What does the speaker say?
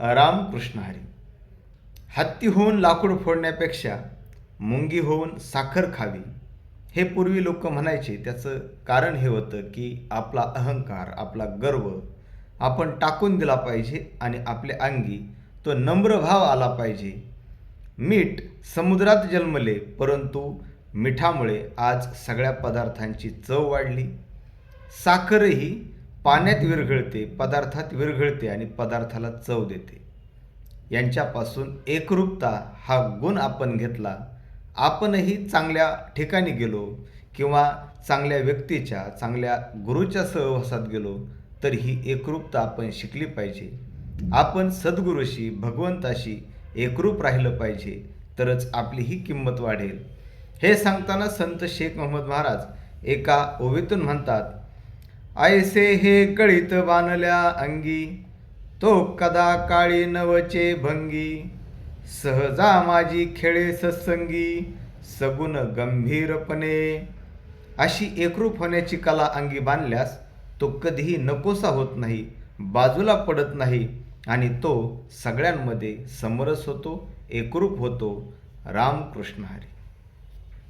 रामकृष्ण हरी. हत्ती होऊन लाकूड फोडण्यापेक्षा मुंगी होऊन साखर खावी हे पूर्वी लोक म्हणायचे. त्याचं कारण हे होतं की आपला अहंकार आपला गर्व आपण टाकून दिला पाहिजे आणि आपल्या अंगी तो नम्र भाव आला पाहिजे. मीठ समुद्रात जन्मले परंतु मिठामुळे आज सगळ्या पदार्थांची चव वाढली. साखरही पाण्यात विरघळते पदार्थात विरघळते आणि पदार्थाला चव देते. यांच्यापासून एकरूपता हा गुण आपण घेतला. आपणही चांगल्या ठिकाणी गेलो किंवा चांगल्या व्यक्तीच्या चांगल्या गुरुच्या सहवासात गेलो तर ही एकरूपता आपण शिकली पाहिजे. आपण सद्गुरूशी भगवंताशी एकरूप राहिलं पाहिजे तरच आपली ही किंमत वाढेल. हे सांगताना संत शेख मोहम्मद महाराज एका ओवीतून म्हणतात ऐसे हे कळीत बांधल्या अंगी. तो कदा काळी नवचे भंगी. सहजा माझी खेळे सत्संगी सगुण गंभीरपणे. अशी एकरूप होण्याची कला अंगी बांधल्यास तो कधीही नकोसा होत नाही बाजूला पडत नाही आणि तो सगळ्यांमध्ये समरस होतो एकरूप होतो. रामकृष्ण हरी.